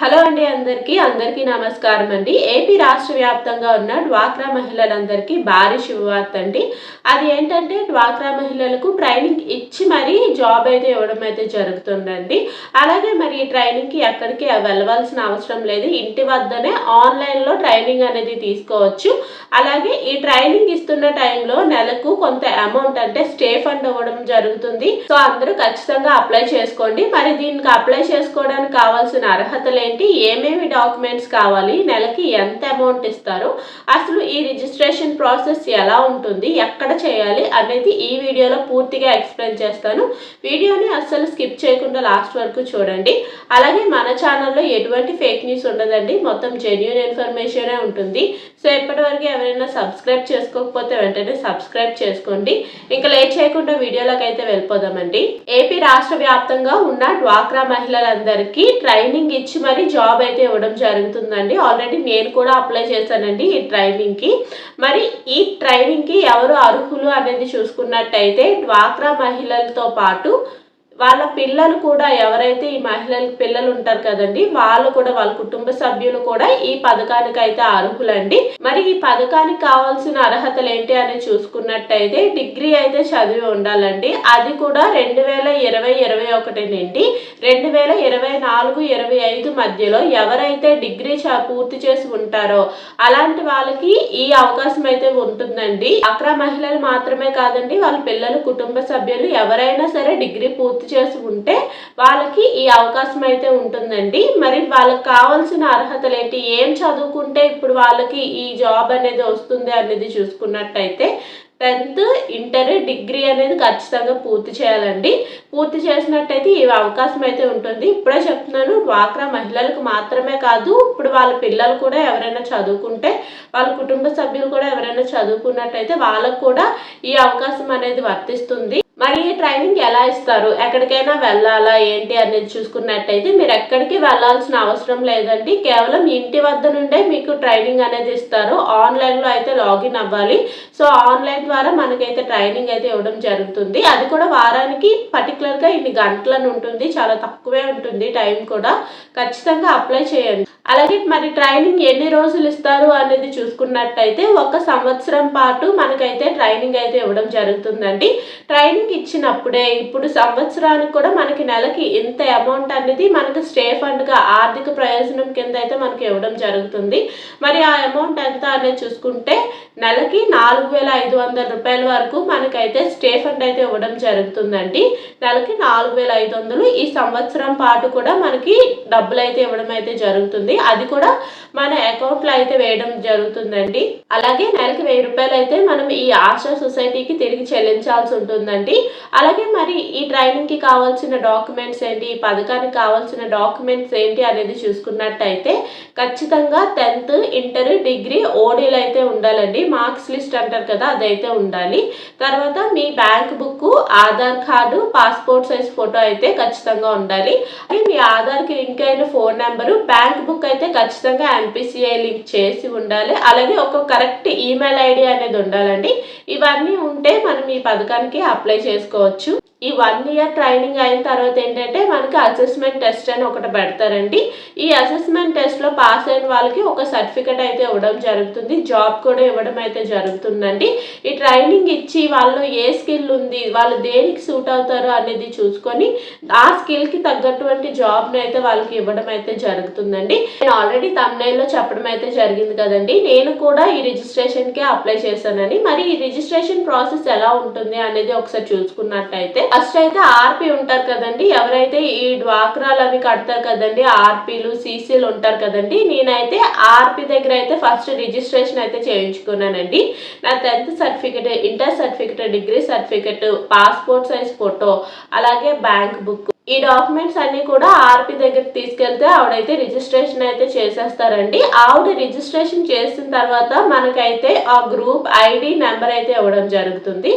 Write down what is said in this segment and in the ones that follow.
Hello అండి అందరికీ అందరికీ నమస్కారం అండి. ఏపీ రాష్ట్ర వ్యాప్తంగా ఉన్న డ్వాక్రా మహిళలందరికీ భారీ శుభవార్త అండి. అది ఏంటంటే డ్వాక్రా మహిళలకు ట్రైనింగ్ ఇచ్చి మరీ జాబ్ అయితే ఇవ్వడం అయితే జరుగుతుందండి. అలాగే మరి ఈ ట్రైనింగ్కి ఎక్కడికి వెళ్ళవలసిన అవసరం లేదు. ఇంటి వద్దనే ఆన్లైన్లో ట్రైనింగ్ అనేది తీసుకోవచ్చు. అలాగే ఈ ట్రైనింగ్ ఇస్తున్న టైంలో నెలకు కొంత అమౌంట్ అంటే స్టే ఫండ్ ఇవ్వడం జరుగుతుంది. సో అందరూ ఖచ్చితంగా అప్లై చేసుకోండి. మరి దీనికి అప్లై చేసుకోవడానికి కావాల్సిన అర్హతలు ఏంటి? ఏమేమి డాక్యుమెంట్స్ కావాలి? నెలకి ఎంత అమౌంట్ ఇస్తారు? అసలు ఈ రిజిస్ట్రేషన్ ప్రాసెస్ ఎలా ఉంటుంది? ఎక్కడ చేయాలి? అనేది ఈ వీడియోలో పూర్తిగా ఎక్స్ప్లెయిన్ చేస్తాను. వీడియోని అస్సలు స్కిప్ చేయకుండా లాస్ట్ వరకు చూడండి. అలాగే మన ఛానల్లో ఎటువంటి ఫేక్ న్యూస్ ఉండదండి. మొత్తం జెన్యున్ ఇన్ఫర్మేషనే ఉంటుంది. సో ఇప్పటివరకు ఎవరైనా సబ్స్క్రైబ్ చేసుకోకపోతే వెంటనే సబ్స్క్రైబ్ చేసుకోండి. ఇంకా లేట్ చేయకుండా వీడియోలోకి అయితే వెళ్ళిపోదామండి. ఏపీ రాష్ట్ర వ్యాప్తంగా ఉన్న డ్వాక్రా మహిళలందరికీ ట్రైనింగ్ ఇచ్చి మరి జాబ్ అయితే ఇవ్వడం జరుగుతుందండి. ఆల్రెడీ నేను కూడా అప్లై చేశానండి ఈ ట్రైనింగ్కి మరి ఈ ట్రైనింగ్కి ఎవరు అర్హులు అనేది చూసుకున్నట్టయితే డ్వాక్రా మహిళలతో పాటు వాళ్ళ పిల్లలు కూడా ఎవరైతే ఈ మహిళల పిల్లలు ఉంటారు కదండి వాళ్ళు కూడా వాళ్ళ కుటుంబ సభ్యులు కూడా ఈ పథకానికి అయితే అర్హులండి. మరి ఈ పథకానికి కావాల్సిన అర్హతలు ఏంటి అని చూసుకున్నట్టయితే డిగ్రీ అయితే చదివి ఉండాలండి. అది కూడా రెండు వేల ఇరవై ఇరవై ఒకటి నుండి రెండు వేల ఇరవై నాలుగు ఇరవై ఐదు మధ్యలో ఎవరైతే డిగ్రీ చ- పూర్తి చేసి ఉంటారో అలాంటి వాళ్ళకి ఈ అవకాశం అయితే ఉంటుందండి. అక్కడ మహిళలు మాత్రమే కాదండి వాళ్ళ పిల్లలు కుటుంబ సభ్యులు ఎవరైనా సరే డిగ్రీ పూర్తి చేసి ఉంటే వాళ్ళకి ఈ అవకాశం అయితే ఉంటుందండి. మరి వాళ్ళకి కావాల్సిన అర్హతలు ఏంటి? ఏం చదువుకుంటే ఇప్పుడు వాళ్ళకి ఈ జాబ్ అనేది వస్తుంది అనేది చూసుకున్నట్టయితే టెన్త్ ఇంటర్ డిగ్రీ అనేది ఖచ్చితంగా పూర్తి చేయాలండి. పూర్తి చేసినట్టయితే ఈ అవకాశం అయితే ఉంటుంది. ఇప్పుడే చెప్తున్నాను డ్వాక్రా మహిళలకు మాత్రమే కాదు ఇప్పుడు వాళ్ళ పిల్లలు కూడా ఎవరైనా చదువుకుంటే వాళ్ళ కుటుంబ సభ్యులు కూడా ఎవరైనా చదువుకున్నట్టయితే వాళ్ళకు కూడా ఈ అవకాశం అనేది వర్తిస్తుంది. మరి ఈ ట్రైనింగ్ ఎలా ఇస్తారు? ఎక్కడికైనా వెళ్ళాలా? ఏంటి అనేది చూసుకున్నట్టయితే మీరు ఎక్కడికి వెళ్ళాల్సిన అవసరం లేదండి. కేవలం ఇంటి వద్ద నుండే మీకు ట్రైనింగ్ అనేది ఇస్తారు. ఆన్లైన్లో అయితే లాగిన్ అవ్వాలి. సో ఆన్లైన్ ద్వారా మనకైతే ట్రైనింగ్ అయితే ఇవ్వడం జరుగుతుంది. అది కూడా వారానికి పర్టికులర్గా ఇన్ని గంటలను ఉంటుంది. చాలా తక్కువే ఉంటుంది టైం కూడా. ఖచ్చితంగా అప్లై చేయండి. అలాగే మరి ట్రైనింగ్ ఎన్ని రోజులు ఇస్తారు అనేది చూసుకున్నట్టయితే ఒక సంవత్సరం పాటు మనకైతే ట్రైనింగ్ అయితే ఇవ్వడం జరుగుతుందండి. ట్రైనింగ్ ఇచ్చినప్పుడే ఇప్పుడు సంవత్సరానికి కూడా మనకి నెలకి ఇంత అమౌంట్ అనేది మనకి స్టే ఫండ్గా ఆర్థిక ప్రయోజనం కింద అయితే మనకి ఇవ్వడం జరుగుతుంది. మరి ఆ అమౌంట్ ఎంత అనేది చూసుకుంటే నెలకి నాలుగు వేల ఐదు వందల రూపాయల వరకు మనకైతే స్టే ఫండ్ అయితే ఇవ్వడం జరుగుతుందండి. నెలకి నాలుగు వేల ఐదు వందలు ఈ సంవత్సరం పాటు కూడా మనకి డబ్బులు అయితే ఇవ్వడం అయితే జరుగుతుంది. అది కూడా మన అకౌంట్లో అయితే వేయడం జరుగుతుందండి. అలాగే నెలకి వెయ్యి రూపాయలు అయితే మనం ఈ ఆశా సొసైటీకి తిరిగి చెల్లించాల్సి ఉంటుందండి. అలాగే మరి ఈ ట్రైనింగ్కి కావాల్సిన డాక్యుమెంట్స్ ఏంటి ఈ పథకానికి కావాల్సిన డాక్యుమెంట్స్ ఏంటి అనేది చూసుకున్నట్టయితే ఖచ్చితంగా టెన్త్ ఇంటర్ డిగ్రీ ఓడీలు అయితే ఉండాలండి. మార్క్స్ లిస్ట్ అంటారు కదా అదైతే ఉండాలి. తర్వాత మీ bank book Aadhaar card passport size photo అయితే ఖచ్చితంగా ఉండాలి. అలాగే మీ ఆధార్కి లింక్ అయిన ఫోన్ నెంబరు బ్యాంక్ బుక్ అయితే ఖచ్చితంగా ఎన్పిసిఐ లింక్ చేసి ఉండాలి. అలాగే ఒక కరెక్ట్ ఈమెయిల్ ఐడి అనేది ఉండాలండి. ఇవన్నీ ఉంటే మనం ఈ పథకానికి అప్లై చేసుకోవచ్చు. ఈ వన్ ఇయర్ ట్రైనింగ్ అయిన తర్వాత ఏంటంటే మనకి అసెస్మెంట్ టెస్ట్ అని ఒకటి పెడతారండి. ఈ అసెస్మెంట్ టెస్ట్లో పాస్ అయిన వాళ్ళకి ఒక సర్టిఫికెట్ అయితే ఇవ్వడం జరుగుతుంది. జాబ్ కూడా ఇవ్వడం అయితే జరుగుతుందండి. ఈ ట్రైనింగ్ ఇచ్చి వాళ్ళు ఏ స్కిల్ ఉంది వాళ్ళు దేనికి సూట్ అవుతారు అనేది చూసుకొని ఆ స్కిల్కి తగ్గటువంటి జాబ్ని అయితే వాళ్ళకి ఇవ్వడం అయితే జరుగుతుందండి. నేను ఆల్రెడీ తమిళలో చెప్పడం అయితే జరిగింది కదండి. నేను కూడా ఈ రిజిస్ట్రేషన్కే అప్లై చేశానని మరి ఈ రిజిస్ట్రేషన్ ప్రాసెస్ ఎలా ఉంటుంది అనేది ఒకసారి చూసుకున్నట్టయితే ఫస్ట్ అయితే ఆర్పి ఉంటారు కదండి. ఎవరైతే ఈ డ్వాక్రాలు అవి కడతారు కదండి ఆర్పీలు సీసీలు ఉంటారు కదండి. నేనైతే ఆర్పి దగ్గర అయితే ఫస్ట్ రిజిస్ట్రేషన్ అయితే చేయించుకున్నానండి. నా tenth certificate inter certificate degree certificate passport size photo అలాగే బ్యాంక్ బుక్. ఈ డాక్యుమెంట్స్ అన్ని కూడా ఆర్పి దగ్గరికి తీసుకెళ్తే ఆవిడైతే రిజిస్ట్రేషన్ అయితే చేసేస్తారండి. ఆవిడ రిజిస్ట్రేషన్ చేసిన తర్వాత మనకైతే ఆ గ్రూప్ ఐడి నెంబర్ అయితే ఇవ్వడం జరుగుతుంది.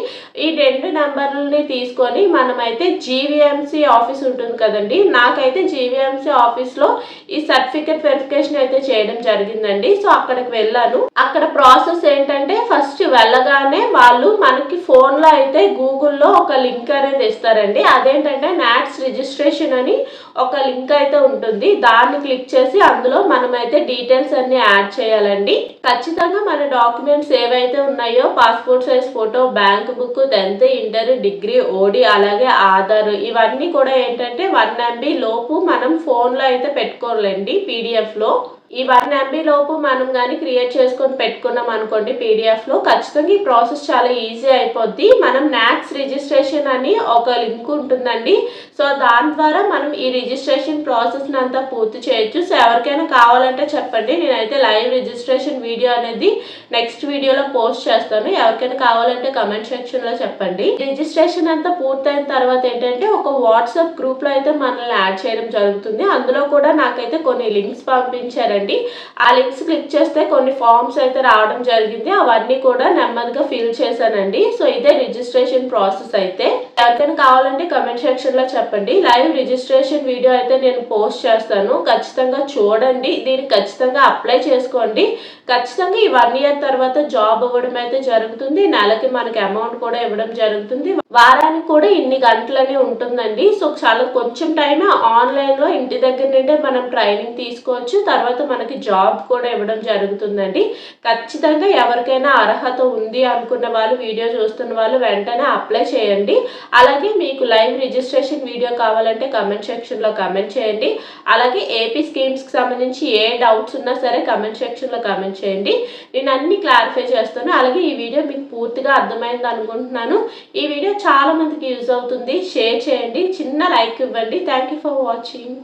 ఈ రెండు నెంబర్లని తీసుకొని మనమైతే జీవీఎంసీ ఆఫీస్ ఉంటుంది కదండి. నాకైతే జీవీఎంసీ ఆఫీస్లో ఈ సర్టిఫికెట్ వెరిఫికేషన్ అయితే చేయడం జరిగిందండి. సో అక్కడికి వెళ్ళాను. అక్కడ ప్రాసెస్ ఏంటంటే ఫస్ట్ వెళ్ళగానే వాళ్ళు మనకి ఫోన్లో అయితే గూగుల్లో ఒక లింక్ అనేది ఇస్తారండి. అదేంటంటే నాట్స్ రిజిస్ట్రేషన్ రిజిస్ట్రేషన్ అని ఒక లింక్ అయితే ఉంటుంది. దాన్ని క్లిక్ చేసి అందులో మనమైతే డీటెయిల్స్ అన్ని యాడ్ చేయాలండి. ఖచ్చితంగా మన డాక్యుమెంట్స్ ఏవైతే ఉన్నాయో passport size photo bank book tenth inter degree ఓడి అలాగే ఆధార్ ఇవన్నీ కూడా ఏంటంటే వన్ ఎంబీ లోపు మనం ఫోన్లో అయితే పెట్టుకోలేండి పీడిఎఫ్లో ఈ వన్ ఎంబీ లోపు మనం కానీ క్రియేట్ చేసుకొని పెట్టుకున్నాం అనుకోండి పీడిఎఫ్లో ఖచ్చితంగా ఈ ప్రాసెస్ చాలా ఈజీ అయిపోద్ది. మనం నాక్స్ రిజిస్ట్రేషన్ అని ఒక లింక్ ఉంటుందండి. సో దాని ద్వారా మనం ఈ రిజిస్ట్రేషన్ ప్రాసెస్ని అంతా పూర్తి చేయొచ్చు. సో ఎవరికైనా కావాలంటే చెప్పండి. నేనైతే లైవ్ రిజిస్ట్రేషన్ వీడియో అనేది నెక్స్ట్ వీడియోలో పోస్ట్ చేస్తాను. ఎవరికైనా కావాలంటే కమెంట్ సెక్షన్లో చెప్పండి. రిజిస్ట్రేషన్ అంతా పూర్తయిన తర్వాత ఏంటంటే ఒక వాట్సాప్ గ్రూప్లో అయితే మనల్ని యాడ్ చేయడం జరుగుతుంది. అందులో కూడా నాకైతే కొన్ని లింక్స్ పంపించారండి. చేయండి. ఆ లింక్స్ క్లిక్ చేస్తే కొన్ని ఫామ్స్ అయితే రావడం జరిగింది. అవన్నీ కూడా నెమ్మదిగా ఫిల్ చేశానండి. సో ఇదే రిజిస్ట్రేషన్ ప్రాసెస్ అయితే. ఎవరికైనా కావాలంటే కమెంట్ సెక్షన్లో చెప్పండి. లైవ్ రిజిస్ట్రేషన్ వీడియో అయితే నేను పోస్ట్ చేస్తాను. ఖచ్చితంగా చూడండి. దీన్ని ఖచ్చితంగా అప్లై చేసుకోండి. ఖచ్చితంగా ఈ వన్ ఇయర్ తర్వాత జాబ్ ఇవ్వడం అయితే జరుగుతుంది. నెలకి మనకి అమౌంట్ కూడా ఇవ్వడం జరుగుతుంది. వారానికి కూడా ఇన్ని గంటలని ఉంటుందండి. సో చాలా కొంచెం టైమే ఆన్లైన్లో ఇంటి దగ్గర నుండే మనం ట్రైనింగ్ తీసుకోవచ్చు. తర్వాత మనకి జాబ్ కూడా ఇవ్వడం జరుగుతుందండి. ఖచ్చితంగా ఎవరికైనా అర్హత ఉంది అనుకున్న వాళ్ళు వీడియో చూస్తున్న వాళ్ళు వెంటనే అప్లై చేయండి. అలాగే మీకు లైవ్ రిజిస్ట్రేషన్ వీడియో కావాలంటే కమెంట్ సెక్షన్లో కమెంట్ చేయండి. అలాగే ఏపీ స్కీమ్స్కి సంబంధించి ఏ డౌట్స్ ఉన్నా సరే కమెంట్ సెక్షన్లో కమెంట్ చేయండి. నేను అన్ని క్లారిఫై చేస్తాను. అలాగే ఈ వీడియో మీకు పూర్తిగా అర్థమైంది అనుకుంటున్నాను. ఈ వీడియో చాలా మందికి యూజ్ అవుతుంది. షేర్ చేయండి. చిన్న లైక్ ఇవ్వండి. Thank you for watching.